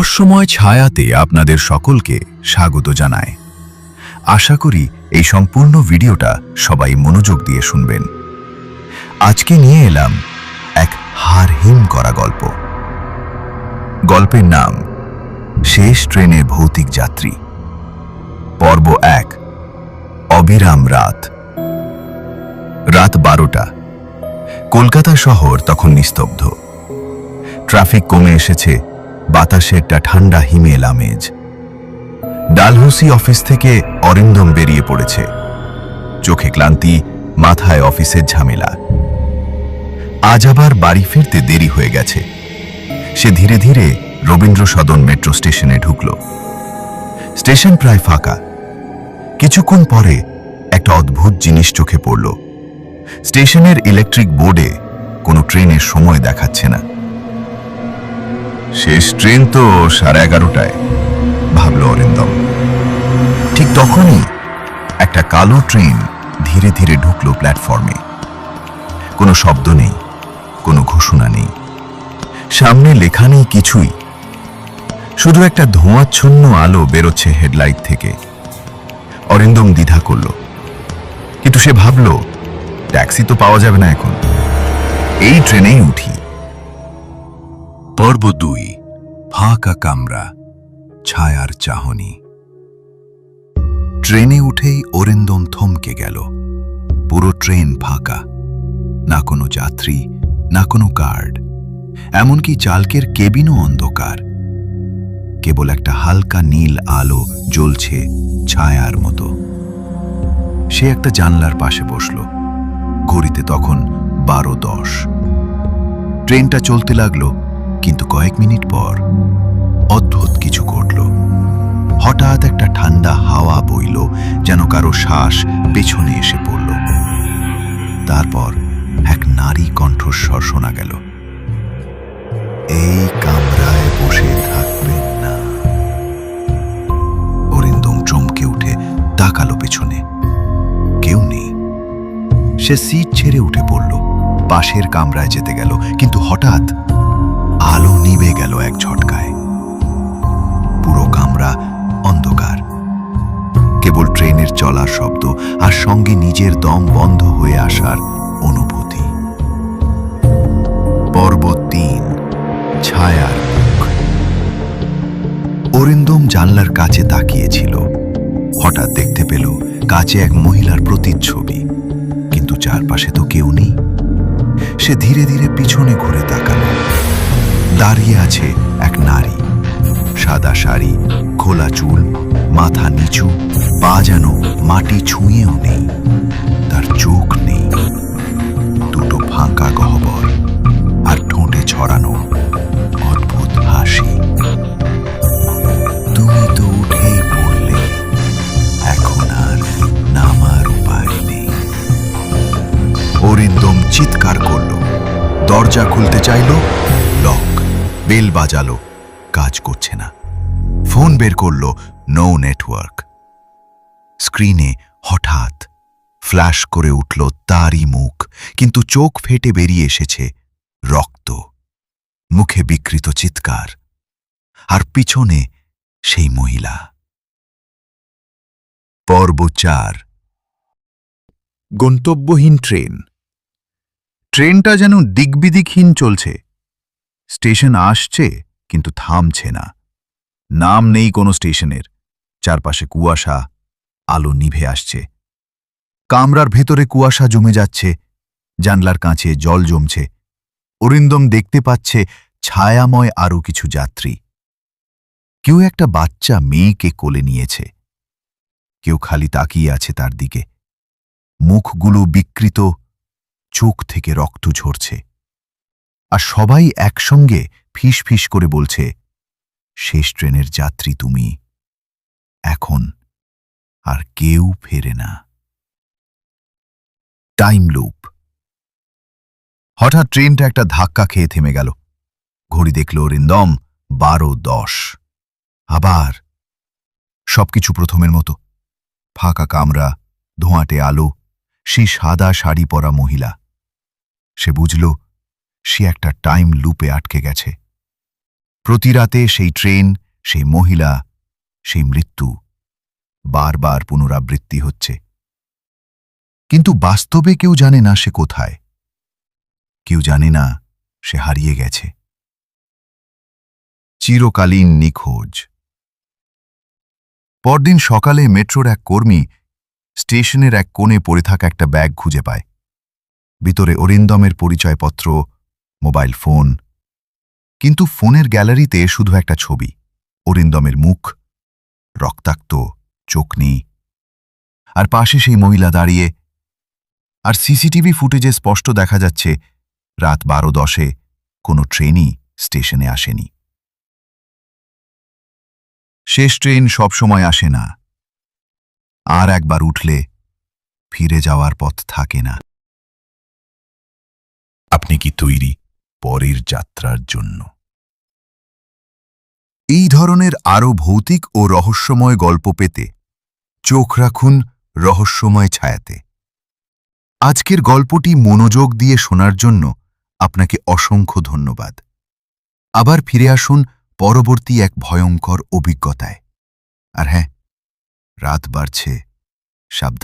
রহস্যময় ছায়াতে আপনাদের সকলকে স্বাগত জানায় আশা করি এই সম্পূর্ণ ভিডিওটা সবাই মনোযোগ দিয়ে শুনবেন। আজকে নিয়ে এলাম এক হার হিম করা গল্প। গল্পের নাম, শেষ ট্রেনের ভৌতিক যাত্রী। পর্ব এক, অবিরাম রাত। রাত বারোটা। কলকাতা শহর তখন নিস্তব্ধ। ট্রাফিক কমে এসেছে বাতাসে একটা ঠান্ডা হিমেল আমেজ। ডালহৌসি অফিস থেকে অরিন্দম বেরিয়ে পড়েছে। চোখে ক্লান্তি, মাথায় অফিসের ঝামেলা। আজ আবার বাড়ি ফিরতে দেরি হয়ে গেছে। সে ধীরে ধীরে রবীন্দ্র সদন মেট্রো স্টেশনে ঢুকল। স্টেশন প্রায় ফাঁকা। কিছুক্ষণ পরে একটা অদ্ভুত জিনিস চোখে পড়ল। স্টেশনের ইলেকট্রিক বোর্ডে কোনো ট্রেনের সময় দেখাচ্ছে না। শেষ ট্রেন তো সাড়ে এগারোটায়। ভাবল অরিন্দম। ঠিক তখনই একটা কালো ট্রেন ধীরে ধীরে ঢুকলো প্ল্যাটফর্মে। কোনো শব্দ নেই, কোনো ঘোষণা নেই। সামনে লেখা নেই কিছুই। শুধু একটা ধোঁয়াচ্ছন্ন আলো বেরোচ্ছে হেডলাইট থেকে। অরিন্দম দ্বিধা করল। কিন্তু সে ভাবল, ট্যাক্সি তো পাওয়া যাবে না এখন। এই ট্রেনেই উঠি। পর্ব দুই, ফাঁকা কামরা, ছায়ার চাহনি। ট্রেনে উঠেই অরিন্দম থমকে গেল। পুরো ট্রেন ফাঁকা। না কোনো যাত্রী, না কোনো গার্ড। এমনকি চালকের কেবিনও অন্ধকার। কেবল একটা হালকা নীল আলো জ্বলছে ছায়ার মতো। সে একটা জানলার পাশে বসল। ঘড়িতে তখন বারো দশ। ট্রেনটা চলতে লাগল কিন্তু কয়েক মিনিট পর অদ্ভুত কিছু ঘটল। হঠাৎ একটা ঠান্ডা হাওয়া বইল, যেন কারও শ্বাস পেছনে এসে পড়ল। তারপর এক নারী কণ্ঠস্বর শোনা গেল, এই কামরায় বসে থাকবেন না। অরিন্দম চমকে উঠে তাকালো পেছনে। কেউ নেই। সে সিট ছেড়ে উঠে পড়ল। পাশের কামরায় যেতে গেল, কিন্তু হঠাৎ আলো নিভে গেল এক ঝটকায়। পুরো কামরা অন্ধকার। কেবল ট্রেনের চলার শব্দ আর সঙ্গে নিজের দম বন্ধ হয়ে আসার অনুভূতি। পর্ব তিন, ছায়ার মুখ। অরিন্দম জানলার কাছে তাকিয়েছিল। হঠাৎ দেখতে পেল কাছে এক মহিলার প্রতিচ্ছবি। কিন্তু চারপাশে তো কেউ নেই। সে ধীরে ধীরে পিছনে ঘুরে তাকালো। দাঁড়িয়ে আছে এক নারী। সাদা শাড়ি, খোলা চুল, মাথা নিচু, পা যেন মাটি ছুঁয়েও নেই, তার চোখ নেই। দুটো ফাঁকা গহ্বর আর ঠোঁটে ছড়ানো অদ্ভুত হাসি। তুমি তো উঠেই পড়লে, এখন আর নামার উপায় নেই। অরিন্দম চিৎকার করল, দরজা খুলতে চাইল, লক বেল বাজালো, কাজ করছে না। ফোন বের করল নো নেটওয়ার্ক। স্ক্রিনে হঠাৎ ফ্ল্যাশ করে উঠল তারই মুখ, কিন্তু চোখ ফেটে বেরিয়ে এসেছে রক্ত। মুখে বিকৃত চিৎকার। আর পিছনে সেই মহিলা। পর্ব চার। গন্তব্যহীন ট্রেন। ট্রেনটা যেন দিকবিদিকহীন চলছে। স্টেশন আসছে, কিন্তু থামছে না। নাম নেই কোনো স্টেশনের। চারপাশে কুয়াশা, আলো নিভে আসছে। কামরার ভেতরে কুয়াশা জমে যাচ্ছে, জানলার কাছে জল জমছে। অরিন্দম দেখতে পাচ্ছে ছায়াময় আরও কিছু যাত্রী। কেউ একটা বাচ্চা মেয়েকে কোলে নিয়েছে। কেউ খালি তাকিয়ে আছে তার দিকে। মুখগুলো বিকৃত, চোখ থেকে রক্ত ঝরছে। আর সবাই একসঙ্গে ফিস ফিস করে বলছে, শেষ ট্রেনের যাত্রী তুমি। এখন আর কেউ ফেরে না। টাইম লুপ হঠাৎ ট্রেনটা একটা ধাক্কা খেয়ে থেমে গেল। ঘড়ি দেখল রিন্দম বারো দশ। আবার সবকিছু প্রথমের মতো। ফাঁকা কামরা, ধোঁয়াটে আলো, সেই সাদা শাড়ি পরা মহিলা। সে বুঝল সে একটা টাইম লুপে আটকে গেছে। প্রতি রাতে সেই ট্রেন, সেই মহিলা, সেই মৃত্যু বারবার পুনরাবৃত্তি হচ্ছে। কিন্তু বাস্তবে কেউ জানে না সে কোথায়। কেউ জানে না সে হারিয়ে গেছে। চিরকালীন নিখোঁজ। পরদিন সকালে মেট্রোর এক কর্মী স্টেশনের এক কোণে পড়ে থাকা একটা ব্যাগ খুঁজে পায়। ভিতরে অরিন্দমের পরিচয়পত্র মোবাইল ফোন। কিন্তু ফোনের গ্যালারিতে শুধু একটা ছবি, অরিন্দমের মুখ, রক্তাক্ত, চোখ নেই। আর পাশে সেই মহিলা দাঁড়িয়ে, আর সিসিটিভি ফুটেজে স্পষ্ট দেখা যাচ্ছে, রাত বারো দশে কোনো ট্রেনই স্টেশনে আসেনি। শেষ ট্রেন সবসময় আসে না। আর একবার উঠলে ফিরে যাওয়ার পথ থাকে না। আপনি কি তৈরি? পরের যাত্রার জন্য। এই ধরনের আরও ভৌতিক ও রহস্যময় গল্প পেতে চোখ রাখুন রহস্যময় ছায়াতে। আজকের গল্পটি মনোযোগ দিয়ে শোনার জন্য আপনাকে অসংখ্য ধন্যবাদ। আবার ফিরে আসুন পরবর্তী এক ভয়ঙ্কর অভিজ্ঞতায়। আর হ্যাঁ রাত বাড়ছে, সাবধান।